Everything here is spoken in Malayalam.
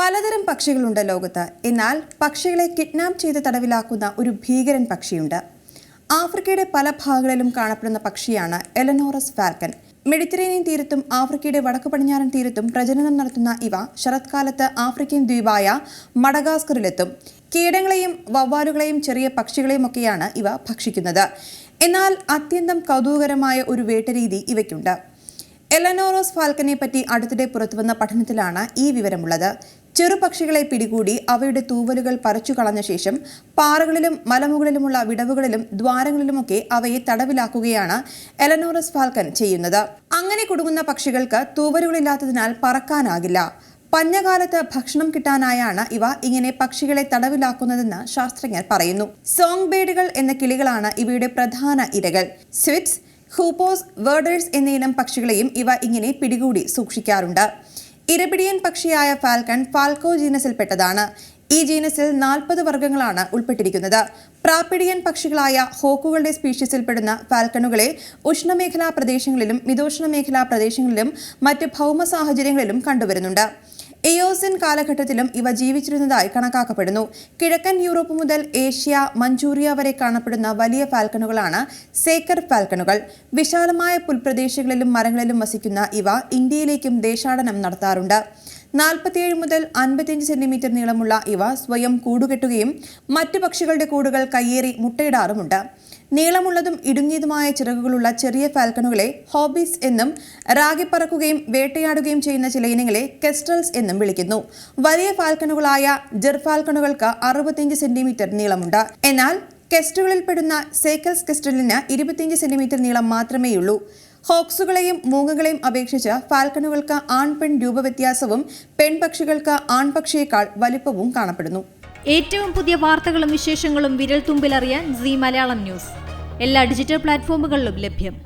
പലതരം പക്ഷികളുണ്ട് ലോകത്ത്. എന്നാൽ പക്ഷികളെ കിഡ്നാപ്പ് ചെയ്ത് തടവിലാക്കുന്ന ഒരു ഭീകരൻ പക്ഷിയുണ്ട്. ആഫ്രിക്കയുടെ പല ഭാഗങ്ങളിലും കാണപ്പെടുന്ന പക്ഷിയാണ് എലനോറസ് ഫാൽക്കൻ. മെഡിറ്ററേനിയൻ തീരത്തും ആഫ്രിക്കയുടെ വടക്കു പടിഞ്ഞാറൻ തീരത്തും പ്രജനനം നടത്തുന്ന ഇവ ശരത്കാലത്ത് ആഫ്രിക്കൻ ദ്വീപായ മഡഗാസ്കറിലെത്തും. കീടങ്ങളെയും വവ്വാലുകളെയും ചെറിയ പക്ഷികളെയുമൊക്കെയാണ് ഇവ ഭക്ഷിക്കുന്നത്. എന്നാൽ അത്യന്തം കൗതുകകരമായ ഒരു വേട്ടരീതി ഇവയ്ക്കുണ്ട്. എലനോറോസ് ഫാൽക്കനെ പറ്റി അടുത്തിടെ പുറത്തുവന്ന പഠനത്തിലാണ് ഈ വിവരമുള്ളത്. ചെറുപക്ഷികളെ പിടികൂടി അവയുടെ തൂവലുകൾ പറിച്ചു കളഞ്ഞ ശേഷം പാറകളിലും മലമുകളിലുമുള്ള വിടവുകളിലും ദ്വാരങ്ങളിലുമൊക്കെ അവയെ തടവിലാക്കുകയാണ് എലനോറസ് ഫാൽക്കൻ ചെയ്യുന്നത്. അങ്ങനെ കുടുങ്ങുന്ന പക്ഷികൾക്ക് തൂവലുകളില്ലാത്തതിനാൽ പറക്കാനാകില്ല. പഞ്ഞകാലത്ത് ഭക്ഷണം കിട്ടാനായാണ് ഇവ ഇങ്ങനെ പക്ഷികളെ തടവിലാക്കുന്നതെന്ന് ശാസ്ത്രജ്ഞർ പറയുന്നു. സോങ് ബേഡുകൾ എന്ന കിളികളാണ് ഇവയുടെ പ്രധാന ഇരകൾ. സ്വിറ്റ്സ് ഹൂപ്പോസ് വേർഡേഴ്സ് ഇനം പക്ഷികളെയും ഇവ ഇങ്ങനെ പിടികൂടി സൂക്ഷിക്കാറുണ്ട്. ഇരപിടിയൻ പക്ഷിയായ ഫാൽക്കൺ ഫാൽക്കോ ജീനസിൽപ്പെട്ടതാണ് ഈ ജീനസിൽ നാൽപ്പത് വർഗങ്ങളാണ് ഉൾപ്പെട്ടിരിക്കുന്നത്. പ്രാപ്പിടിയൻ പക്ഷികളായ ഹോക്കുകളുടെ സ്പീഷീസിൽപ്പെടുന്ന ഫാൽക്കണുകളെ ഉഷ്ണമേഖലാ പ്രദേശങ്ങളിലും മിതോഷ്ണ മേഖലാ പ്രദേശങ്ങളിലും മറ്റ് ഭൗമ സാഹചര്യങ്ങളിലും കണ്ടുവരുന്നുണ്ട്. എയോസിൻ കാലഘട്ടത്തിലും ഇവ ജീവിച്ചിരുന്നതായി കണക്കാക്കപ്പെടുന്നു. കിഴക്കൻ യൂറോപ്പ് മുതൽ ഏഷ്യ മഞ്ചൂറിയ വരെ കാണപ്പെടുന്ന വലിയ ഫാൽക്കണുകളാണ് സേക്കർ ഫാൽക്കണുകൾ. വിശാലമായ പുൽപ്രദേശങ്ങളിലും മരങ്ങളിലും വസിക്കുന്ന ഇവ ഇന്ത്യയിലേക്കും ദേശാടനം നടത്താറുണ്ട്. നാൽപ്പത്തിയേഴ് മുതൽ അൻപത്തിയഞ്ച് സെന്റിമീറ്റർ നീളമുള്ള ഇവ സ്വയം കൂടുകെട്ടുകയും മറ്റു പക്ഷികളുടെ കൂടുകൾ കയ്യേറി മുട്ടയിടാറുമുണ്ട്. നീളമുള്ളതും ഇടുങ്ങിയതുമായ ചിറകുകളുള്ള ചെറിയ ഫാൽക്കണുകളെ ഹോബീസ് എന്നും റാഗിപ്പറക്കുകയും വേട്ടയാടുകയും ചെയ്യുന്ന ചില ഇനങ്ങളെ കെസ്ട്രൽസ് എന്നും വിളിക്കുന്നു. വലിയ ഫാൽക്കണുകളായ ജെർഫാൽക്കണുകൾക്ക് അറുപത്തിയഞ്ച് സെന്റിമീറ്റർ നീളമുണ്ട്. എന്നാൽ കെസ്റ്റുകളിൽ പെടുന്ന സേക്കൽസ് കെസ്റ്റലിന് ഇരുപത്തിയഞ്ച് സെന്റിമീറ്റർ നീളം മാത്രമേയുള്ളൂ. ഹോക്സുകളെയും മൂങ്ങകളെയും അപേക്ഷിച്ച് ഫാൽക്കണുകൾക്ക് ആൺ പെൺ രൂപവ്യത്യാസവും പെൺപക്ഷികൾക്ക് ആൺപക്ഷിയേക്കാൾ വലിപ്പവും കാണപ്പെടുന്നു. ഏറ്റവും പുതിയ വാർത്തകളും വിശേഷങ്ങളും വിരൽ തുമ്പിലറിയാൻ സി മലയാളം ന്യൂസ്. എല്ലാ ഡിജിറ്റൽ പ്ലാറ്റ്ഫോമുകളിലും ലഭ്യം.